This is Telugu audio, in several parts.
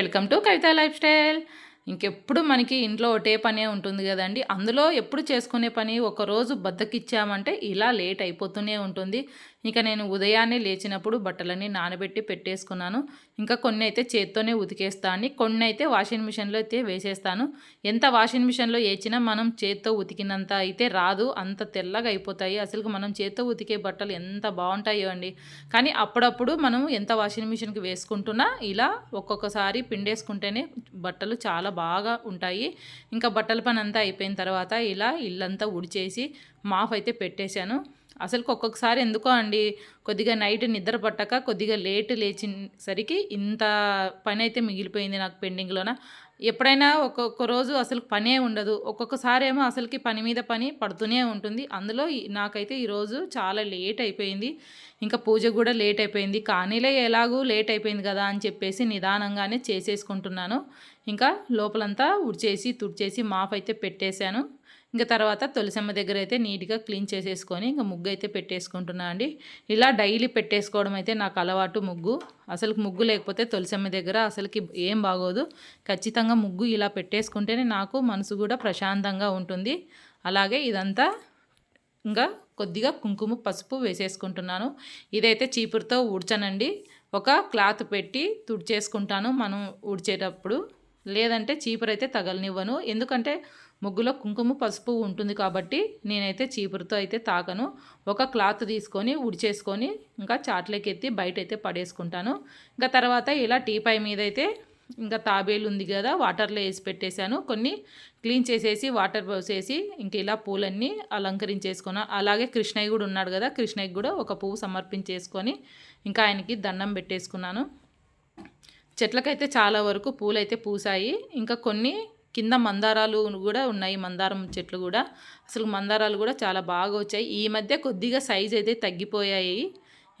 Welcome to Kavitha lifestyle. ఇంకెప్పుడు మనకి ఇంట్లో ఒకటే పనే ఉంటుంది కదండి. అందులో ఎప్పుడు చేసుకునే పని ఒకరోజు బద్దకిచ్చామంటే ఇలా లేట్ అయిపోతూనే ఉంటుంది. ఇంకా నేను ఉదయాన్నే లేచినప్పుడు బట్టలన్నీ నానబెట్టి పెట్టేసుకున్నాను. ఇంకా కొన్ని అయితే చేత్తోనే ఉతికేస్తాను కొన్ని అయితే వాషింగ్ మిషన్లో అయితే వేసేస్తాను. ఎంత వాషింగ్ మిషన్లో వేచినా మనం చేత్తో ఉతికినంత అయితే రాదు అంత తెల్లగా అయిపోతాయి. అసలు మనం చేత్తో ఉతికే బట్టలు ఎంత బాగుంటాయో అండి. కానీ అప్పుడప్పుడు మనం ఎంత వాషింగ్ మిషన్కి వేసుకుంటున్నా ఇలా ఒక్కొక్కసారి పిండేసుకుంటేనే బట్టలు చాలా బాగా ఉంటాయి. ఇంకా బట్టల పని అంతా అయిపోయిన తర్వాత ఇలా ఇల్లంతా ఉడిచేసి మాఫ్ అయితే పెట్టేశాను. అసలు ఒక్కొక్కసారి ఎందుకో అండి కొద్దిగా నైట్ నిద్ర పట్టక కొద్దిగా లేట్ లేచిసరికి ఇంత పని అయితే మిగిలిపోయింది నాకు పెండింగ్లోన. ఎప్పుడైనా ఒక్కొక్క రోజు అసలు పనే ఉండదు. ఒక్కొక్కసారి ఏమో అసలుకి పని మీద పని పడుతూనే ఉంటుంది. అందులో నాకైతే ఈరోజు చాలా లేట్ అయిపోయింది. ఇంకా పూజ కూడా లేట్ అయిపోయింది. కానీలే ఎలాగూ లేట్ అయిపోయింది కదా అని చెప్పేసి నిదానంగానే చేసేసుకుంటున్నాను. ఇంకా లోపలంతా ఉడిచేసి తుడిచేసి మాఫ్ అయితే పెట్టేశాను. ఇంకా తర్వాత తులసమ్మ దగ్గర అయితే నీట్గా క్లీన్ చేసేసుకొని ఇంకా ముగ్గు అయితే పెట్టేసుకుంటున్నా అండి. ఇలా డైలీ పెట్టేసుకోవడం అయితే నాకు అలవాటు ముగ్గు. అసలు ముగ్గు లేకపోతే తులసమ్మ దగ్గర అసలుకి ఏం బాగోదు. ఖచ్చితంగా ముగ్గు ఇలా పెట్టేసుకుంటేనే నాకు మనసు కూడా ప్రశాంతంగా ఉంటుంది. అలాగే ఇదంతా ఇంకా కొద్దిగా కుంకుమ పసుపు వేసేసుకుంటున్నాను. ఇదైతే చీపురుతో ఊడ్చానండి. ఒక క్లాత్ పెట్టి తుడిచేసుకుంటాను మనం ఊడ్చేటప్పుడు. లేదంటే చీపురు అయితే తగలనివ్వను. ఎందుకంటే ముగ్గులో కుంకుమ పసుపు ఉంటుంది కాబట్టి నేనైతే చీపురుతో అయితే తాకను. ఒక క్లాత్ తీసుకొని ఉడిచేసుకొని ఇంకా చాట్లోకి ఎత్తి బయట అయితే పడేసుకుంటాను. ఇంకా తర్వాత ఇలా టీపై మీద అయితే ఇంకా తాబేలు ఉంది కదా వాటర్లో వేసి పెట్టేశాను. కొన్ని క్లీన్ చేసేసి వాటర్ పోసేసి ఇంక ఇలా పూలన్నీ అలంకరించేసుకున్నాను అలాగే కృష్ణయ్య కూడా ఉన్నాడు కదా కృష్ణయ్య కూడా ఒక పువ్వు సమర్పించేసుకొని ఇంకా ఆయనకి దండం పెట్టేసుకున్నాను. చెట్లకైతే చాలా వరకు పూలైతే పూసాయి. ఇంకా కొన్ని కింద మందారాలు కూడా ఉన్నాయి మందారం చెట్లు కూడా. అసలు మందారాలు కూడా చాలా బాగా వచ్చాయి. ఈ మధ్య కొద్దిగా సైజ్ అయితే తగ్గిపోయాయి.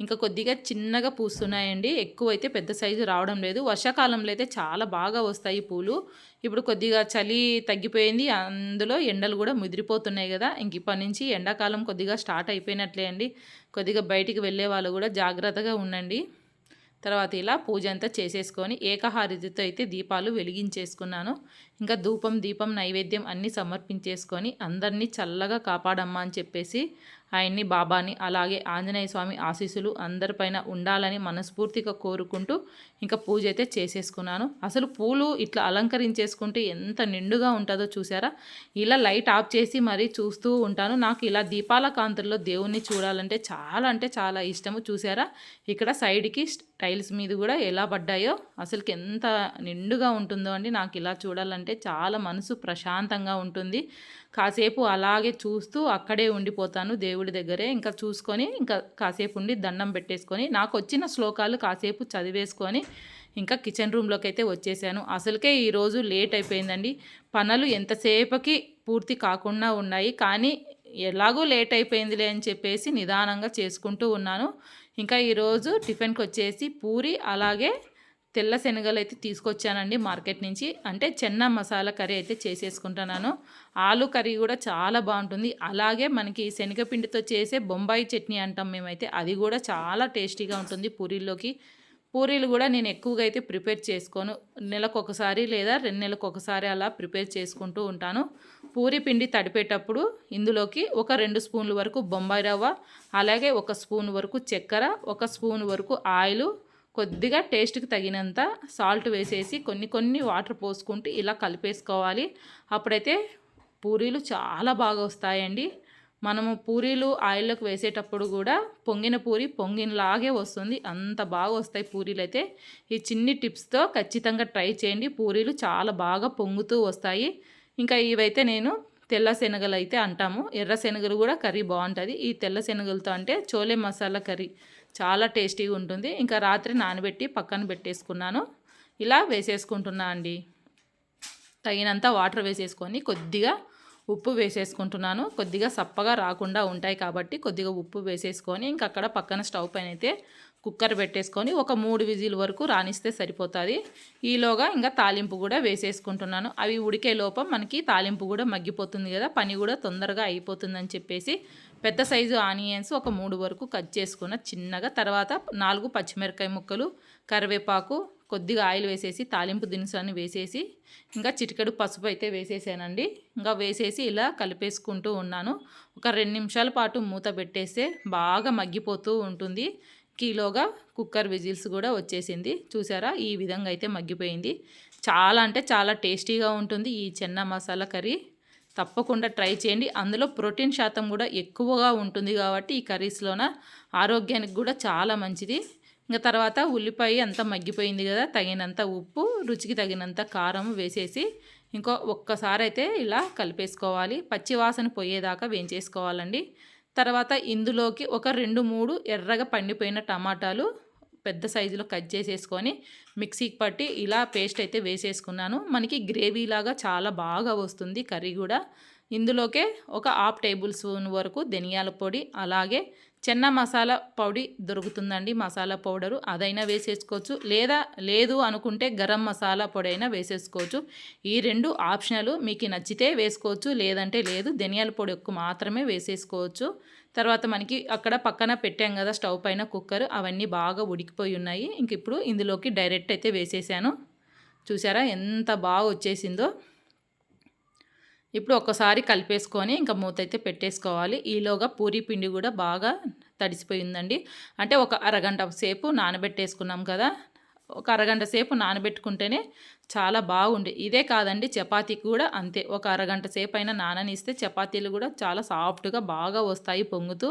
ఇంకా కొద్దిగా చిన్నగా పూస్తున్నాయండి. ఎక్కువ అయితే పెద్ద సైజు రావడం లేదు. వర్షాకాలంలో అయితే చాలా బాగా వస్తాయి పూలు. ఇప్పుడు కొద్దిగా చలి తగ్గిపోయింది. అందులో ఎండలు కూడా ముదిరిపోతున్నాయి కదా. ఇంక ఇప్పటి నుంచి ఎండాకాలం కొద్దిగా స్టార్ట్ అయిపోయినట్లే అండి. కొద్దిగా బయటికి వెళ్ళే వాళ్ళు కూడా జాగ్రత్తగా ఉండండి. తర్వాత ఇలా పూజ అంతా చేసేసుకొని ఏకహారతితో అయితే దీపాలు వెలిగించేసుకున్నాను. ఇంకా ధూపం దీపం నైవేద్యం అన్నీ సమర్పించేసుకొని అందరినీ చల్లగా కాపాడమ్మా అని చెప్పేసి ఆయన్ని బాబాని అలాగే ఆంజనేయ స్వామి ఆశీస్సులు అందరిపైన ఉండాలని మనస్ఫూర్తిగా కోరుకుంటూ ఇంకా పూజ అయితే చేసేసుకున్నాను. అసలు పూలు ఇట్లా అలంకరించేసుకుంటే ఎంత నిండుగా ఉంటుందో చూసారా? ఇలా లైట్ ఆఫ్ చేసి మరీ చూస్తూ ఉంటాను. నాకు ఇలా దీపాల కాంతుల్లో దేవుణ్ణి చూడాలంటే చాలా అంటే చాలా ఇష్టము. చూసారా? ఇక్కడ సైడ్కి టైల్స్ మీద కూడా ఎలా పడ్డాయో అసలుకి ఎంత నిండుగా ఉంటుందో అండి నాకు ఇలా చూడాలంటే. చాలా మనసు ప్రశాంతంగా ఉంటుంది. కాసేపు అలాగే చూస్తూ అక్కడే ఉండిపోతాను దేవుడి దగ్గరే. ఇంకా చూసుకొని ఇంకా కాసేపు ఉండి దండం పెట్టేసుకొని నాకు వచ్చిన శ్లోకాలు కాసేపు చదివేసుకొని ఇంకా కిచెన్ రూమ్లోకి అయితే వచ్చేసాను. అసలుకే ఈరోజు లేట్ అయిపోయిందండి. పనులు ఎంతసేపకి పూర్తి కాకుండా ఉన్నాయి. కానీ ఎలాగో లేట్ అయిపోయిందిలే అని చెప్పేసి నిదానంగా చేసుకుంటూ ఉన్నాను. ఇంకా ఈరోజు టిఫిన్కి వచ్చేసి పూరి అలాగే తెల్ల శనగలు అయితే తీసుకొచ్చానండి మార్కెట్ నుంచి. అంటే చెన్న మసాలా కర్రీ అయితే చేసేసుకుంటున్నాను. ఆలు కర్రీ కూడా చాలా బాగుంటుంది. అలాగే మనకి శనగపిండితో చేసే బొంబాయి చట్నీ అంటాం మేమైతే అది కూడా చాలా టేస్టీగా ఉంటుంది పూరీల్లోకి. పూరీలు కూడా నేను ఎక్కువగా అయితే ప్రిపేర్ చేసుకోను. నెలకు ఒకసారి లేదా రెండు నెలలకు ఒకసారి అలా ప్రిపేర్ చేసుకుంటూ ఉంటాను. పూరి పిండి తడిపేటప్పుడు ఇందులోకి ఒక రెండు స్పూన్ల వరకు బొంబాయి రవ్వ అలాగే ఒక స్పూన్ వరకు చక్కెర ఒక స్పూన్ వరకు ఆయిల్ కొద్దిగా టేస్ట్కి తగినంత సాల్ట్ వేసేసి కొన్ని కొన్ని వాటర్ పోసుకుంటూ ఇలా కలిపేసుకోవాలి. అప్పుడైతే పూరీలు చాలా బాగా వస్తాయండి. మనము పూరీలు ఆయిల్లోకి వేసేటప్పుడు కూడా పొంగిన పూరి పొంగినలాగే వస్తుంది. అంత బాగా వస్తాయి పూరీలు అయితే. ఈ చిన్ని టిప్స్తో ఖచ్చితంగా ట్రై చేయండి. పూరీలు చాలా బాగా పొంగుతూ వస్తాయి. ఇంకా ఇవైతే నేను తెల్ల శనగలు అయితే అంటాము. ఎర్ర శనగలు కూడా కర్రీ బాగుంటుంది. ఈ తెల్ల శనగలతో అంటే చోలే మసాలా కర్రీ. చాలా టేస్టీగా ఉంటుంది. ఇంకా రాత్రి నానబెట్టి పక్కన పెట్టేసుకున్నాను. ఇలా వేసేసుకుంటున్నా అండి. తగినంత వాటర్ వేసేసుకొని కొద్దిగా ఉప్పు వేసేసుకుంటున్నాను. కొద్దిగా సప్పగా రాకుండా ఉంటాయి కాబట్టి కొద్దిగా ఉప్పు వేసేసుకొని ఇంక అక్కడ పక్కన స్టవ్ పైన అయితే కుక్కర్ పెట్టేసుకొని ఒక మూడు విజిల్ వరకు రాణిస్తే సరిపోతుంది. ఈలోగా ఇంకా తాలింపు కూడా వేసేసుకుంటున్నాను. అవి ఉడికే లోపం మనకి తాలింపు కూడా మగ్గిపోతుంది కదా పని కూడా తొందరగా అయిపోతుందని చెప్పేసి పెద్ద సైజు ఆనియన్స్ ఒక మూడు వరకు కట్ చేసుకున్న చిన్నగా తర్వాత నాలుగు పచ్చిమిరకాయ ముక్కలు కరివేపాకు కొద్దిగా ఆయిల్ వేసేసి తాలింపు దినుసులను వేసేసి ఇంకా చిటికెడు పసుపు అయితే వేసేసానండి. ఇంకా వేసేసి ఇలా కలిపేసుకుంటూ ఉన్నాను. ఒక రెండు నిమిషాల పాటు మూత పెట్టేస్తే బాగా మగ్గిపోతూ ఉంటుంది. కిలోగా కుక్కర్ విజిల్స్ కూడా వచ్చేసింది. చూసారా? ఈ విధంగా అయితే మగ్గిపోయింది. చాలా అంటే చాలా టేస్టీగా ఉంటుంది ఈ చెన్న మసాలా కర్రీ. తప్పకుండా ట్రై చేయండి. అందులో ప్రోటీన్ శాతం కూడా ఎక్కువగా ఉంటుంది కాబట్టి ఈ కర్రీస్లోన ఆరోగ్యానికి కూడా చాలా మంచిది. ఇంకా తర్వాత ఉల్లిపాయ అంతా మగ్గిపోయింది కదా తగినంత ఉప్పు రుచికి తగినంత కారం వేసేసి ఇంకో ఒక్కసారి అయితే ఇలా కలిపేసుకోవాలి. పచ్చి వాసన పోయేదాకా వేయించేసుకోవాలండి. తర్వాత ఇందులోకి ఒక రెండు మూడు ఎర్రగా పండిపోయిన టమాటాలు పెద్ద సైజులో కట్ చేసేసుకొని మిక్సీకి పట్టి ఇలా పేస్ట్ అయితే వేసేసుకున్నాను. మనకి గ్రేవీ లాగా చాలా బాగా వస్తుంది కర్రీ కూడా. ఇందులోకే ఒక హాఫ్ టేబుల్ స్పూన్ వరకు ధనియాల పొడి అలాగే చిన్న మసాలా పౌడి దొరుకుతుందండి మసాలా పౌడరు. అదైనా వేసేసుకోవచ్చు. లేదా లేదు అనుకుంటే గరం మసాలా పొడి అయినా వేసేసుకోవచ్చు. ఈ రెండు ఆప్షనల్ మీకు నచ్చితే వేసుకోవచ్చు లేదంటే లేదు. ధనియాల పొడి ఎక్కువ మాత్రమే వేసేసుకోవచ్చు. తర్వాత మనకి అక్కడ పక్కన పెట్టాం కదా స్టవ్ పైన కుక్కర్. అవన్నీ బాగా ఉడికిపోయి ఉన్నాయి. ఇంక ఇప్పుడు ఇందులోకి డైరెక్ట్ అయితే వేసేసాను. చూసారా ఎంత బాగా వచ్చేసిందో? ఇప్పుడు ఒకసారి కలిపేసుకొని ఇంకా మూత అయితే పెట్టేసుకోవాలి. ఈలోగా పూరీ పిండి కూడా బాగా తడిసిపోయిందండి. అంటే ఒక అరగంట సేపు నానబెట్టేసుకున్నాం కదా. ఒక అరగంట సేపు నానబెట్టుకుంటేనే చాలా బాగుండే. ఇదే కాదండి చపాతీకి కూడా అంతే. ఒక అరగంట సేపు అయినా నాననిస్తే చపాతీలు కూడా చాలా సాఫ్ట్గా బాగా వస్తాయి పొంగుతూ.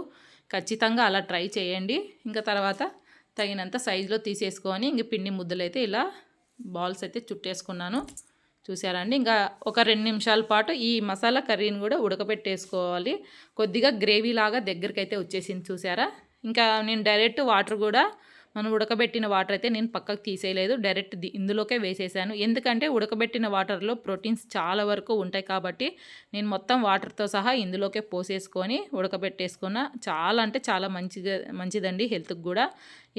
ఖచ్చితంగా అలా ట్రై చేయండి. ఇంకా తర్వాత తగినంత సైజులో తీసేసుకొని ఇంక పిండి ముద్దలైతే ఇలా బాల్స్ అయితే చుట్టేసుకున్నాను. చూసారండి ఇంకా ఒక రెండు నిమిషాల పాటు ఈ మసాలా కర్రీని కూడా ఉడకబెట్టేసుకోవాలి. కొద్దిగా గ్రేవీ లాగా దగ్గరికి అయితే వచ్చేసింది చూసారా ఇంకా నేను డైరెక్ట్ వాటర్ కూడా మనం ఉడకబెట్టిన వాటర్ అయితే నేను పక్కకు తీసేయలేదు. డైరెక్ట్ ఇందులోకే వేసేసాను. ఎందుకంటే ఉడకబెట్టిన వాటర్లో ప్రోటీన్స్ చాలా వరకు ఉంటాయి కాబట్టి నేను మొత్తం వాటర్తో సహా ఇందులోకే పోసేసుకొని ఉడకబెట్టేసుకున్న చాలా అంటే చాలా మంచిగా మంచిదండి హెల్త్కి కూడా.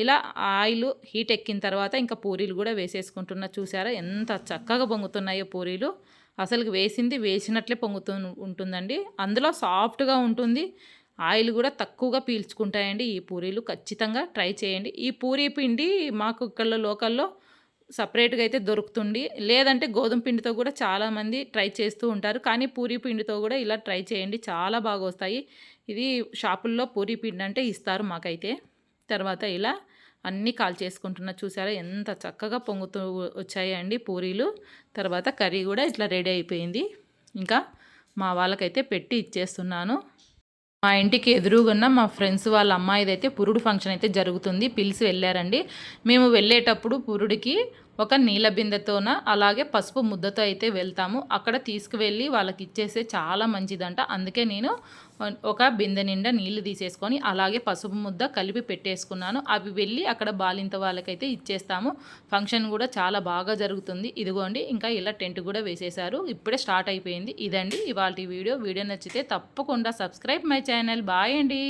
ఇలా ఆయిల్ హీట్ ఎక్కిన తర్వాత ఇంకా పూరీలు కూడా వేసేసుకుంటున్నా. చూసారా ఎంత చక్కగా పొంగుతున్నాయో పూరీలు. అసలు వేసింది వేసినట్లే పొంగుతూ ఉంటుందండి. అందులో సాఫ్ట్గా ఉంటుంది. ఆయిల్ కూడా తక్కువగా పీల్చుకుంటాయండి. ఈ పూరీలు ఖచ్చితంగా ట్రై చేయండి. ఈ పూరీ పిండి మాకు ఇక్కడ లోకల్లో సపరేట్గా అయితే దొరుకుతుంది. లేదంటే గోధుమ పిండితో కూడా చాలామంది ట్రై చేస్తూ ఉంటారు. కానీ పూరీ పిండితో కూడా ఇలా ట్రై చేయండి. చాలా బాగా వస్తాయి. ఇది షాపుల్లో పూరీ పిండి అంటే ఇస్తారు మాకైతే. తర్వాత ఇలా అన్నీ కాల్ చేసుకుంటున్నా. చూసారా? ఎంత చక్కగా పొంగుతూ వచ్చాయండి పూరీలు. తర్వాత కర్రీ కూడా ఇట్లా రెడీ అయిపోయింది. ఇంకా మా వాళ్ళకైతే పెట్టి ఇచ్చేస్తున్నాను. మా ఇంటికి ఎదురుగున్న మా ఫ్రెండ్స్ వాళ్ళ అమ్మాయిదైతే పురుడు ఫంక్షన్ అయితే జరుగుతుంది. పిలిచి వెళ్ళారండి. మేము వెళ్ళేటప్పుడు పురుడికి ఒక నీళ్ళ బిందెతోన అలాగే పసుపు ముద్దతో అయితే వెళ్తాము. అక్కడ తీసుకువెళ్ళి వాళ్ళకి ఇచ్చేస్తే చాలా మంచిదంట. అందుకే నేను ఒక బిందె నిండా నీళ్ళు తీసేసుకొని అలాగే పసుపు ముద్ద కలిపి పెట్టేసుకున్నాను. అవి వెళ్ళి అక్కడ బాలింత వాళ్ళకైతే ఇచ్చేస్తాము. ఫంక్షన్ కూడా చాలా బాగా జరుగుతుంది. ఇదిగోండి ఇంకా ఇలా టెంట్ కూడా వేసేశారు. ఇప్పుడే స్టార్ట్ అయిపోయింది. ఇదండి ఇవాళ వీడియో. వీడియో నచ్చితే తప్పకుండా సబ్స్క్రైబ్ మై ఛానల్. బాయ్ అండి.